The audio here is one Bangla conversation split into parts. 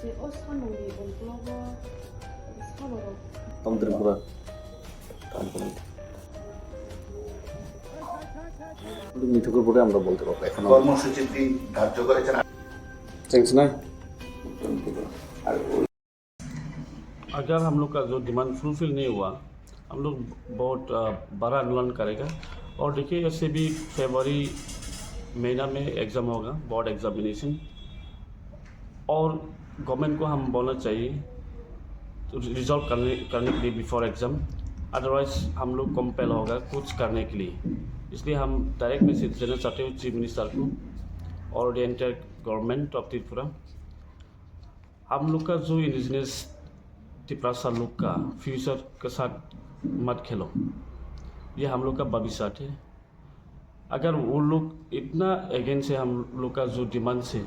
제 어산옥이 온글로버 산으로 তন্ত্রের পুরো কাম করে মিঠুকের পরে আমরা বলতে পারবো এখন কর্মসূচিটি ধার্য করেছেন থ্যাংকস না আর अगर हम लोग का जो डिमांड फुलफिल नहीं हुआ हम लोग बहुत अ, बड़ा आंदोलन करेगा और देखिए ऐसे भी फरवरी महीना में एग्ज़ाम होगा बोर्ड एग्जामिनेशन और गवर्नमेंट को हम बोलना चाहिए तो रिजॉल्व करने करने के लिए बिफोर एग्ज़ाम अदरवाइज़ हम लोग कंपेल होगा कुछ करने के लिए। इसलिए हम डायरेक्ट मैसेज देना चाहते हैं चीफ मिनिस्टर को और एंटायर गवर्नमेंट ऑफ़ त्रिपुरा हम लोग का जो इंडिजिनस तिपरासा लोग का फ्यूचर के साथ मत खेलो। ये हम लोग का भविष्य है। अगर वो लोग इतना अगेंस्ट है, हम लोग का जो डिमांड है,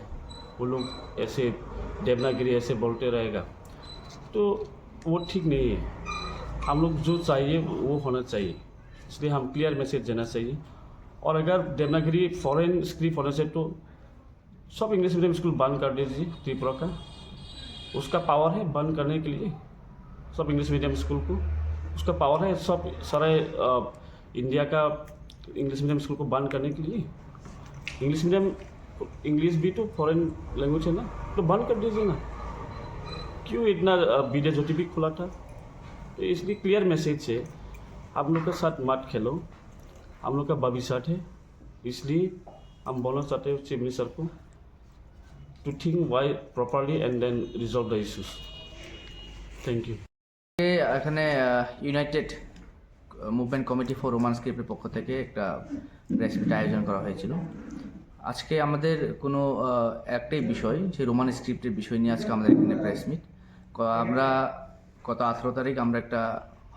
वो लोग ऐसे देवनागिरी ऐसे बोलते रहेगा। तो वो ठीक नहीं है। हम लोग जो चाहिए, वो होना चाहिए। इसलिए हम क्लियर मैसेज देना चाहिए। और अगर देवनागिरी फॉरेन स्क्रिप्ट होने से तो सब इंग्लिश मीडियम स्कूल बंद कर दीजिए, त्रिपुरा का। उसका पावर है बंद करने के लिए, सब इंग्लिश मीडियम स्कूल को। उसका पावर है सब सारे इंडिया का इंग्लिश मीडियम स्कूल को बंद करने के लिए। इंग्लिश मीडियम इंग्लिश भी तो फॉरेन लैंग्वेज है ना। तो बंद कर दीजिए ना क्यों इतना अ, विद्या ज्योति भी खुला था तो इसलिए क्लियर मैसेज है आप लोग के साथ मत खेलो हम लोग का भविष्य है इसलिए हम बोलना चाहते हैं चीफ मिनिस्टर को to think why properly and then resolve the issues. Thank you. এ এখানে United Movement Committee for Roman স্ক্রিপ্টের পক্ষ থেকে একটা প্রেস মিট আয়োজন করা হয়েছিল আজকে আমাদের কোনো একটাই বিষয়, যে রোমান স্ক্রিপ্টের বিষয় নিয়ে আজকে আমাদের এখানে প্রেস মিট আমরা গত আঠেরো তারিখ আমরা একটা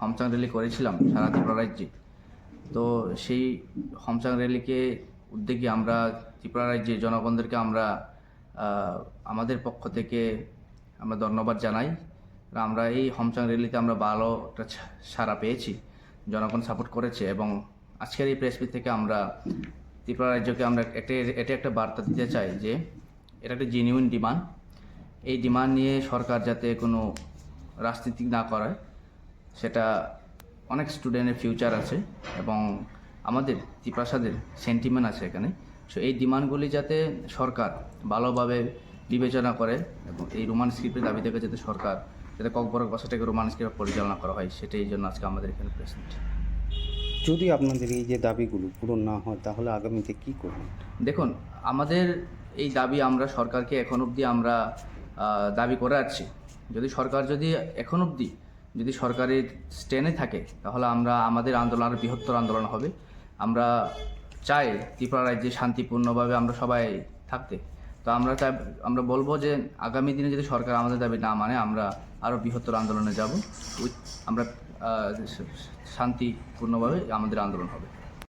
হমচাং র্যালি করেছিলাম সারা ত্রিপুরা রাজ্যে। তো সেই হমচাং র্যালিকে উদ্যোগে আমরা, ত্রিপুরা রাজ্যের জনগণদেরকে আমরা আমাদের পক্ষ থেকে আমরা ধন্যবাদ জানাই। আমরা এই হমচাং র্যালিতে আমরা ভালো একটা সাড়া পেয়েছি, জনগণ সাপোর্ট করেছে এবং আজকের এই প্রেস মিট থেকে আমরা ত্রিপুরা রাজ্যকে আমরা একটা, এটা একটা বার্তা দিতে চাই যে এটা একটা জেনুইন ডিমান্ড এই ডিমান্ড নিয়ে সরকার যাতে কোনো রাজনীতি না করে সেটা অনেক স্টুডেন্টের ফিউচার আছে এবং আমাদের ত্রিপ্রাসাদের সেন্টিমেন্ট আছে এখানে। সো এই ডিমান্ডগুলি যাতে সরকার ভালোভাবে বিবেচনা করে এবং এই রোমান স্ক্রিপ্টের দাবি থেকে যাতে সরকার, যাতে ককবরক বাসাটাকে রোমান স্ক্রিপ্ট পরিচালনা করা হয়, সেটাই জন্য আজকে আমাদের এখানে প্রেসেন্ট যদি আপনাদের এই যে দাবিগুলো পূরণ না হয়, তাহলে আগামীতে কি করবেন? দেখুন, আমাদের এই দাবি আমরা সরকারকে এখন অবধি আমরা দাবি করে আসছি। যদি সরকার যদি এখন অবধি যদি সরকারের স্টেনে থাকে, তাহলে আমরা আমাদের আন্দোলন আরও বৃহত্তর আন্দোলন হবে। আমরা চাই ত্রিপুরা রাজ্যে শান্তিপূর্ণভাবে আমরা সবাই থাকতে। তো আমরা চাই, আমরা বলব যে আগামী দিনে যদি সরকার আমাদের দাবি না মানে আমরা আরও বৃহত্তর আন্দোলনে যাব। আমরা শান্তিপূর্ণভাবে আমাদের আন্দোলন হবে।